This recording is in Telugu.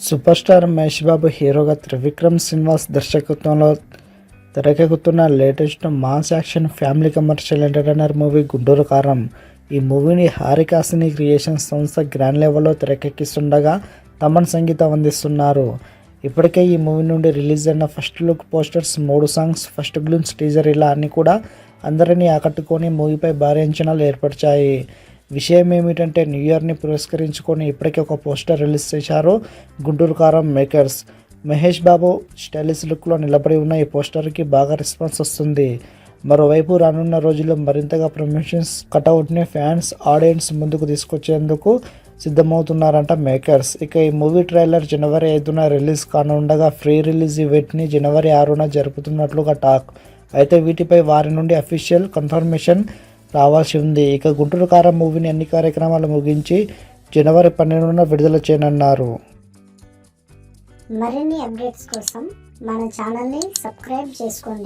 సూపర్ స్టార్ మహేష్ బాబు హీరోగా త్రివిక్రమ్ శ్రీనివాస్ దర్శకత్వంలో తెరకెక్కుతున్న latest mass action family commercial entertainer movie Guntur Kaaram. ఈ మూవీని హారికాసిని క్రియేషన్ సంస్థ గ్రాండ్ లెవెల్లో తెరకెక్కిస్తుండగా తమన్ సంగీతం అందిస్తున్నారు. ఇప్పటికే ఈ మూవీ నుండి రిలీజ్ అయిన ఫస్ట్ లుక్ పోస్టర్స్ మూడు సాంగ్స్ ఫస్ట్ గ్లిమ్స్ టీజర్ ఇలా అన్నీ కూడా అందరినీ ఆకట్టుకొని మూవీపై భారీ అంచనాలు ఏర్పరిచాయి. విషయం ఏమిటంటే న్యూ ఇయర్ని పురస్కరించుకొని ఇప్పటికే ఒక పోస్టర్ రిలీజ్ చేశారు గుంటూరు కారం మేకర్స్. మహేష్ బాబు స్టైలిష్ లుక్లో నిలబడి ఉన్న ఈ పోస్టర్కి బాగా రెస్పాన్స్ వస్తుంది. మరోవైపు రానున్న రోజుల్లో మరింతగా ప్రమోషన్స్ కటౌట్ని ఫ్యాన్స్ ఆడియన్స్ ముందుకు తీసుకొచ్చేందుకు సిద్ధమవుతున్నారంట మేకర్స్. ఇక ఈ మూవీ ట్రైలర్ జనవరి ఐదున రిలీజ్ కానుండగా ఫ్రీ రిలీజ్ ఈవెంట్ని జనవరి ఆరున జరుపుతున్నట్లుగా టాక్. అయితే వీటిపై వారి నుండి అఫీషియల్ కన్ఫర్మేషన్ రావాల్సి ఉంది. ఇక గుంటూరు కారం మూవీని అన్ని కార్యక్రమాలు ముగించి జనవరి పన్నెండున విడుదల చేయనున్నారు. మరిన్ని అప్డేట్స్ కోసం మన ఛానల్ని సబ్స్క్రైబ్ చేసుకోండి.